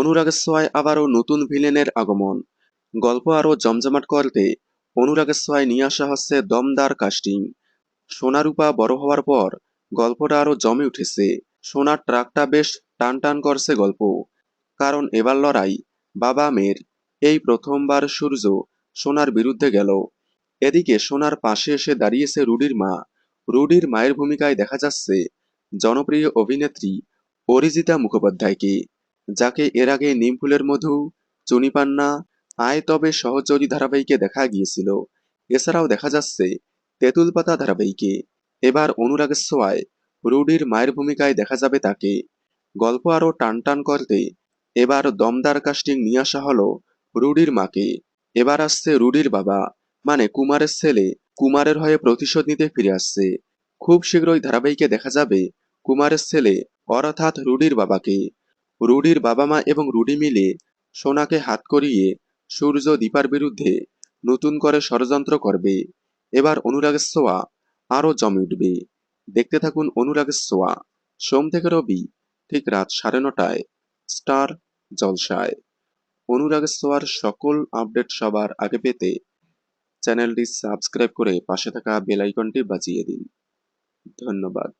অনুরাগের ছোঁয়ায় আবারও নতুন ভিলেনের আগমন। গল্প আরও জমজমাট করতে অনুরাগের ছোঁয়ায় নিয়ে আসা হচ্ছে দমদার কাস্টিং সোনারূপা বড় হওয়ার পর গল্পটা আরও জমে উঠেছে। সোনার ট্রাকটা বেশ টান টান করছে গল্প। কারণ এবার লড়াই বাবা মেয়ের। এই প্রথমবার সূর্য সোনার বিরুদ্ধে গেল। এদিকে সোনার পাশে এসে দাঁড়িয়েছে রুডির মা। রুডির মায়ের ভূমিকায় দেখা যাচ্ছে জনপ্রিয় অভিনেত্রী অরিজিতা মুখোপাধ্যায়কে। যাকে এর আগে নিমফুলের মধু চুনিপান্না আয় তবে সহযোগী ধারাবাহিকে দেখা গিয়েছিল। এছাড়াও দেখা যাচ্ছে তেঁতুল পাতা ধারাবাহিকে। এবার অনুরাগের সোয়ায় রুডির মায়ের ভূমিকায় দেখা যাবে তাকে। গল্প আরও টান টান করতে এবার দমদার কাস্টিং নিয়ে আসা হলো রুডির মাকে। এবার আসছে রুডির বাবা মানে কুমারের ছেলে, কুমারের হয়ে প্রতিশোধ নিতে ফিরে আসছে। খুব শীঘ্রই ধারাবাহিকে দেখা যাবে কুমারের ছেলে, অর্থাৎ রুডির বাবাকে। রুডির বাবা মা এবং রুডি মিলে সোনাকে হাত করিয়ে সূর্য দীপার বিরুদ্ধে নতুন করে ষড়যন্ত্র করবে। এবার অনুরাগের সোয়া আরও জমে উঠবে। দেখতে থাকুন অনুরাগের সোয়া, সোম থেকে রবি ঠিক রাত সাড়ে নটায়, স্টার জলসায়। অনুরাগের সোয়ার সকল আপডেট সবার আগে পেতে চ্যানেলটি সাবস্ক্রাইব করে পাশে থাকা বেল আইকনটি বাজিয়ে দিন। ধন্যবাদ।